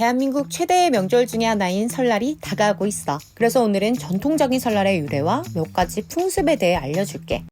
대한민국 최대의 명절 중에 하나인 설날이 다가오고 있어. 그래서 오늘은 전통적인 설날의 유래와 몇 가지 풍습에 대해 알려줄게.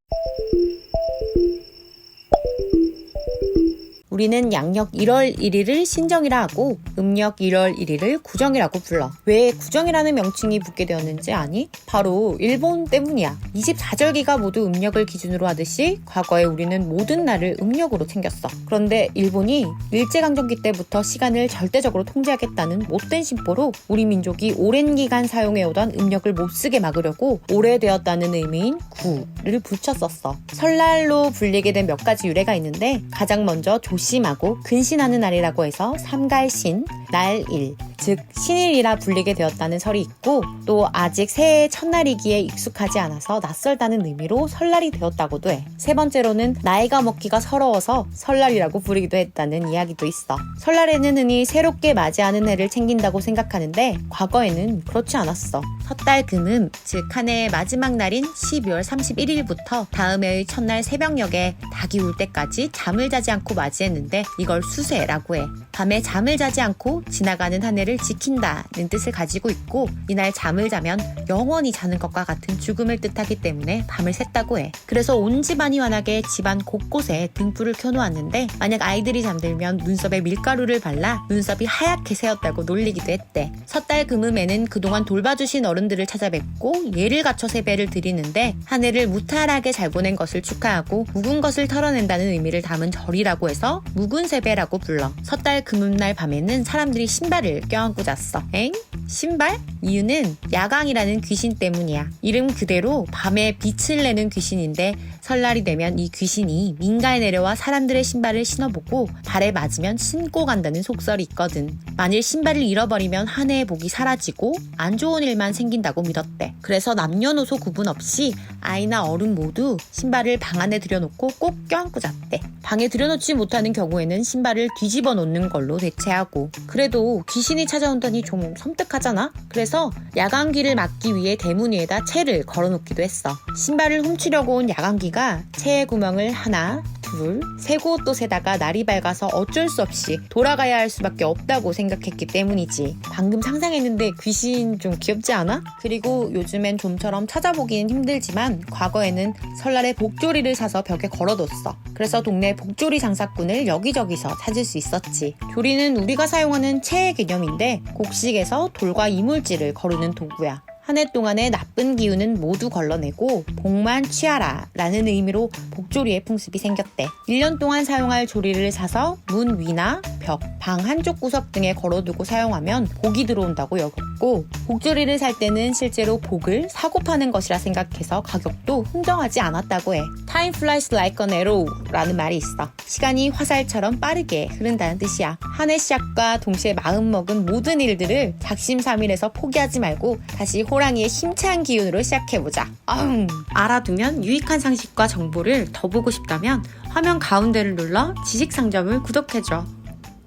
우리는 양력 1월 1일을 신정이라 하고 음력 1월 1일을 구정이라고 불러. 왜 구정이라는 명칭이 붙게 되었는지 아니? 바로 일본 때문이야. 24절기가 모두 음력을 기준으로 하듯이 과거에 우리는 모든 날을 음력으로 챙겼어. 그런데 일본이 일제강점기 때부터 시간을 절대적으로 통제하겠다는 못된 심보로 우리 민족이 오랜 기간 사용해오던 음력을 못 쓰게 막으려고 오래되었다는 의미인 구를 붙였었어. 설날로 불리게 된 몇 가지 유래가 있는데 가장 먼저 조 심하고 근신하는 날이라고 해서 삼갈신, 날일, 즉 신일이라 불리게 되었다는 설이 있고 또 아직 새해 첫날이기에 익숙하지 않아서 낯설다는 의미로 설날이 되었다고도 해. 세 번째로는 나이가 먹기가 서러워서 설날이라고 부르기도 했다는 이야기도 있어. 설날에는 흔히 새롭게 맞이하는 해를 챙긴다고 생각하는데 과거에는 그렇지 않았어. 섣달 금음, 즉 한 해의 마지막 날인 12월 31일부터 다음 해의 첫날 새벽녘에 닭이 울 때까지 잠을 자지 않고 맞이했는데 이걸 수세라고 해. 밤에 잠을 자지 않고 지나가는 한 해를 지킨다는 뜻을 가지고 있고 이날 잠을 자면 영원히 자는 것과 같은 죽음을 뜻하기 때문에 밤을 샜다고 해. 그래서 온 집안이 환하게 집안 곳곳에 등불을 켜놓았는데 만약 아이들이 잠들면 눈썹에 밀가루를 발라 눈썹이 하얗게 새었다고 놀리기도 했대. 섣달 금음에는 그동안 돌봐주신 어른들을 찾아뵙고 예를 갖춰 세배를 드리는데 한 해를 무탈하게 잘 보낸 것을 축하하고 묵은 것을 털어낸다는 의미를 담은 절이라고 해서 묵은 세배라고 불러. 섣달 금음날 밤에는 사람들이 신발을 껴 안고 잤어. 엥? 신발? 이유는 야광이라는 귀신 때문이야. 이름 그대로 밤에 빛을 내는 귀신인데 설날이 되면 이 귀신이 민가에 내려와 사람들의 신발을 신어보고 발에 맞으면 신고 간다는 속설이 있거든. 만일 신발을 잃어버리면 한 해의 복이 사라지고 안 좋은 일만 생긴다고 믿었대. 그래서 남녀노소 구분 없이 아이나 어른 모두 신발을 방 안에 들여놓고 꼭 껴안고 잤대. 방에 들여놓지 못하는 경우에는 신발을 뒤집어 놓는 걸로 대체하고 그래도 귀신이 찾아온다니 좀 섬뜩 하잖아? 그래서 야광기를 막기 위해 대문 위에다 채를 걸어놓기도 했어. 신발을 훔치려고 온 야광기가 채의 구멍을 하나, 둘, 세고 또 세다가 날이 밝아서 어쩔 수 없이 돌아가야 할 수밖에 없다고 생각했기 때문이지. 방금 상상했는데 귀신 좀 귀엽지 않아? 그리고 요즘엔 좀처럼 찾아보기는 힘들지만 과거에는 설날에 복조리를 사서 벽에 걸어뒀어. 그래서 동네 복조리 장사꾼을 여기저기서 찾을 수 있었지. 조리는 우리가 사용하는 체의 개념인데 곡식에서 돌과 이물질을 거르는 도구야. 한 해 동안의 나쁜 기운은 모두 걸러내고 복만 취하라 라는 의미로 복조리의 풍습이 생겼대. 1년 동안 사용할 조리를 사서 문 위나 벽, 방 한쪽 구석 등에 걸어두고 사용하면 복이 들어온다고 여겼 고 복조리를 살 때는 실제로 복을 사고 파는 것이라 생각해서 가격도 흥정하지 않았다고 해. Time flies like an arrow 라는 말이 있어. 시간이 화살처럼 빠르게 흐른다는 뜻이야. 한 해 시작과 동시에 마음먹은 모든 일들을 작심삼일해서 포기하지 말고 다시 호랑이의 힘찬 기운으로 시작해보자. 아흥. 알아두면 유익한 상식과 정보를 더 보고 싶다면 화면 가운데를 눌러 지식상점을 구독해줘.